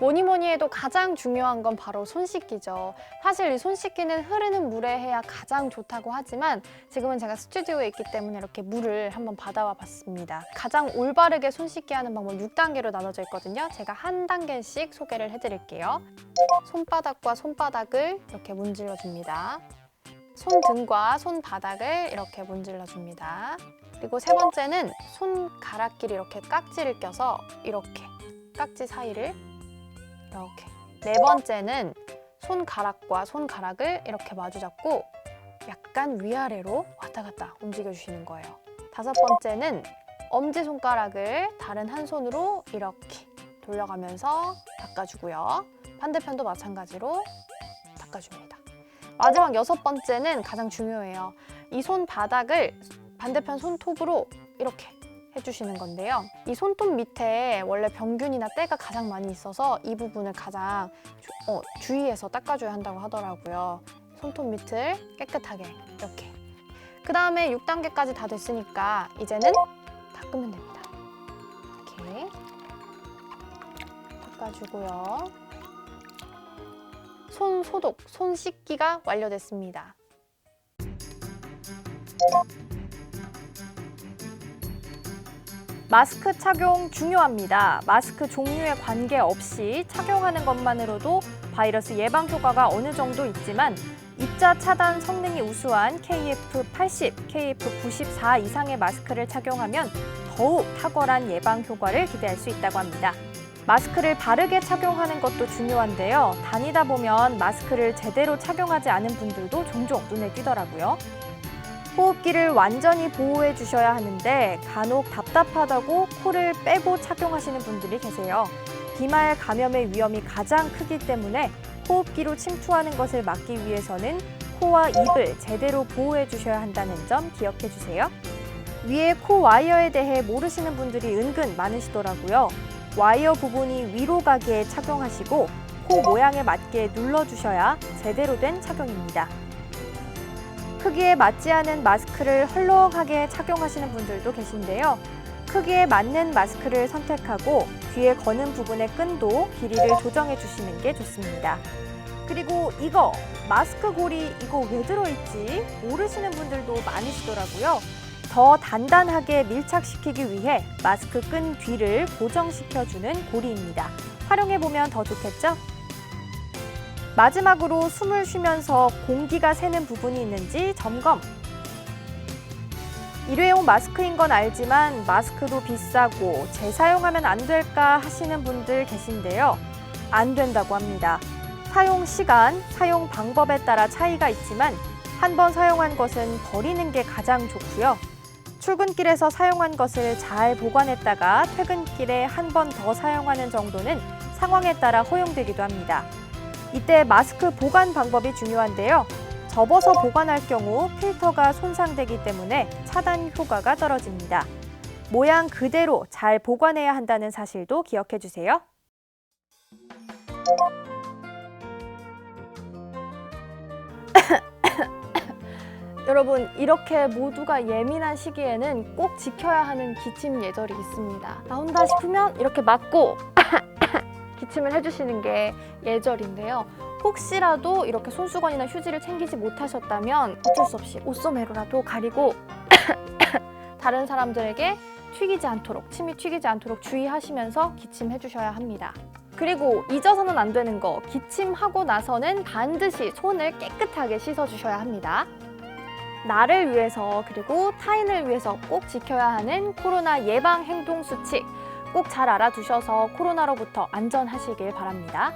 뭐니 뭐니 해도 가장 중요한 건 바로 손 씻기죠. 사실 이 손 씻기는 흐르는 물에 해야 가장 좋다고 하지만 지금은 제가 스튜디오에 있기 때문에 이렇게 물을 한번 받아와 봤습니다. 가장 올바르게 손 씻기 하는 방법 6단계로 나눠져 있거든요. 제가 한 단계씩 소개를 해드릴게요. 손바닥과 손바닥을 이렇게 문질러 줍니다. 손등과 손바닥을 이렇게 문질러 줍니다. 그리고 세 번째는 손가락끼리 이렇게 깍지를 껴서 이렇게 깍지 사이를 이렇게. 네 번째는 손가락과 손가락을 이렇게 마주 잡고 약간 위아래로 왔다 갔다 움직여 주시는 거예요. 다섯 번째는 엄지 손가락을 다른 한 손으로 이렇게 돌려가면서 닦아주고요. 반대편도 마찬가지로 닦아줍니다. 마지막 여섯 번째는 가장 중요해요. 이 손바닥을 반대편 손톱으로 이렇게 해주시는 건데요. 이 손톱 밑에 원래 병균이나 때가 가장 많이 있어서 이 부분을 가장 주, 어, 주의해서 닦아줘야 한다고 하더라고요. 손톱 밑을 깨끗하게 이렇게. 그 다음에 6단계까지 다 됐으니까 이제는 닦으면 됩니다. 이렇게 닦아주고요. 손 소독, 손 씻기가 완료됐습니다. 마스크 착용 중요합니다. 마스크 종류에 관계없이 착용하는 것만으로도 바이러스 예방 효과가 어느 정도 있지만 입자 차단 성능이 우수한 KF80, KF94 이상의 마스크를 착용하면 더욱 탁월한 예방 효과를 기대할 수 있다고 합니다. 마스크를 바르게 착용하는 것도 중요한데요. 다니다 보면 마스크를 제대로 착용하지 않은 분들도 종종 눈에 띄더라고요. 호흡기를 완전히 보호해 주셔야 하는데 간혹 답답하다고 코를 빼고 착용하시는 분들이 계세요. 비말 감염의 위험이 가장 크기 때문에 호흡기로 침투하는 것을 막기 위해서는 코와 입을 제대로 보호해 주셔야 한다는 점 기억해 주세요. 위에 코 와이어에 대해 모르시는 분들이 은근 많으시더라고요. 와이어 부분이 위로 가게 착용하시고 코 모양에 맞게 눌러 주셔야 제대로 된 착용입니다. 크기에 맞지 않은 마스크를 헐렁하게 착용하시는 분들도 계신데요. 크기에 맞는 마스크를 선택하고 귀에 거는 부분의 끈도 길이를 조정해 주시는 게 좋습니다. 그리고 이거 마스크 고리 이거 왜 들어있지 모르시는 분들도 많으시더라고요. 더 단단하게 밀착시키기 위해 마스크 끈 뒤를 고정시켜주는 고리입니다. 활용해 보면 더 좋겠죠? 마지막으로 숨을 쉬면서 공기가 새는 부분이 있는지 점검. 일회용 마스크인 건 알지만 마스크도 비싸고 재사용하면 안 될까 하시는 분들 계신데요. 안 된다고 합니다. 사용 시간, 사용 방법에 따라 차이가 있지만 한 번 사용한 것은 버리는 게 가장 좋고요. 출근길에서 사용한 것을 잘 보관했다가 퇴근길에 한 번 더 사용하는 정도는 상황에 따라 허용되기도 합니다. 이때 마스크 보관 방법이 중요한데요. 접어서 보관할 경우 필터가 손상되기 때문에 차단 효과가 떨어집니다. 모양 그대로 잘 보관해야 한다는 사실도 기억해 주세요. 여러분 이렇게 모두가 예민한 시기에는 꼭 지켜야 하는 기침 예절이 있습니다. 나온다 싶으면 이렇게 막고 기침을 해주시는 게 예절인데요. 혹시라도 이렇게 손수건이나 휴지를 챙기지 못하셨다면 어쩔 수 없이 옷소매로라도 가리고 다른 사람들에게 튀기지 않도록 침이 튀기지 않도록 주의하시면서 기침해 주셔야 합니다. 그리고 잊어서는 안 되는 거 기침하고 나서는 반드시 손을 깨끗하게 씻어 주셔야 합니다. 나를 위해서 그리고 타인을 위해서 꼭 지켜야 하는 코로나 예방 행동 수칙 꼭 잘 알아두셔서 코로나로부터 안전하시길 바랍니다.